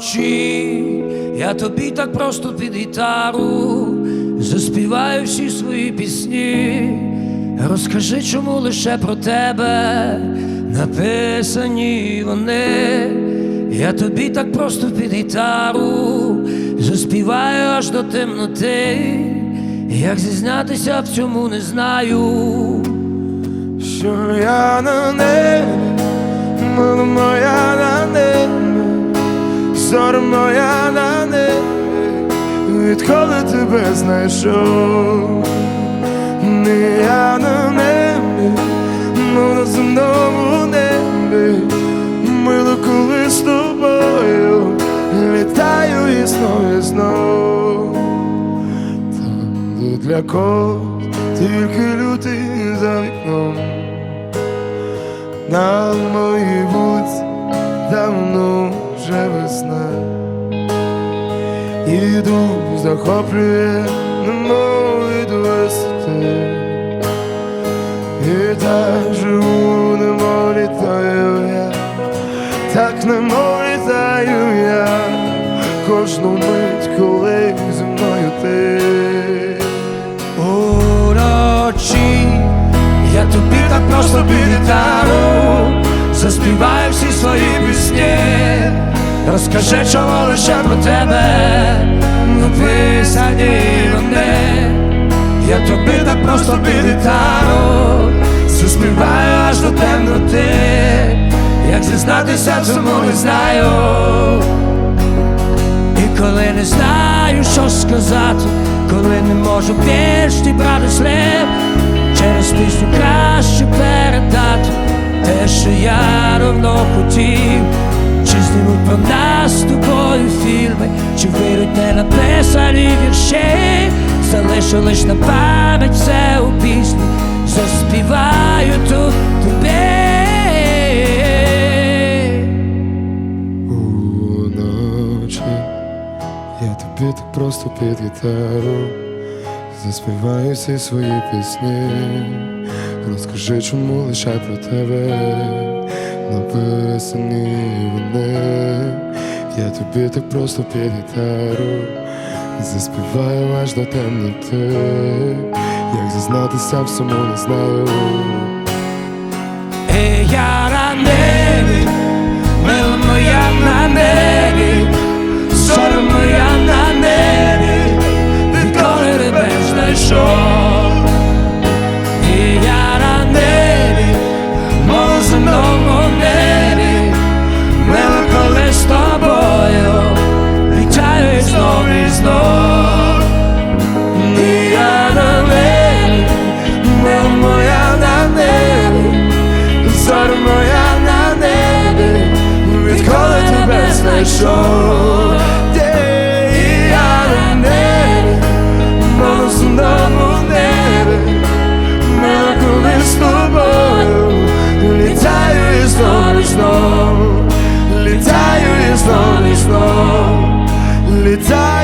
Уночі я тобі так просто під гітару заспіваю всі свої пісні. Розкажи, чому лише про тебе написані вони. Я тобі так просто під гітару заспіваю аж до темноти. Як зізнатися в цьому не знаю. Що я на небі, моя на небі, відколи тебе знайшов, не я на небі, мов на земному небі, мило, коли з тобою літаю і знов і знов. Там, де для когось тільки лютий за вікном. На моїй вулиці давно вже весна. Іду, захоплює, немов від висоти. І так живу, немов літаю я, так немов літаю я, кожну мить, коли зі мною ти. Уночі я тобі так просто під гітару заспіваю всі свої пісні. Розкажи, чому лише про тебе написані вони. Я тобі так просто під гітару заспіваю аж до темноти. Як зізнатися, в цьому не знаю. І коли не знаю, що сказати, коли не можу більш брати слів, через пісню краще передати те, що я давно хотів, чи вийдуть не написані вірші, залишу лиш на пам'ять все у пісні, заспіваю тут тобі. Уночі я тобі так просто під гітару заспіваю всі свої пісні. Розкажи, чому лише про тебе написані вони. Я тобі так просто під гітару заспіваю аж до темноти. Як зазнатися в цьому не знаю. І я знайшов, Є, і я на небі, мов у небі, мила коли з тобою, літаю і знов і знов, літаю і знов і знов, літаю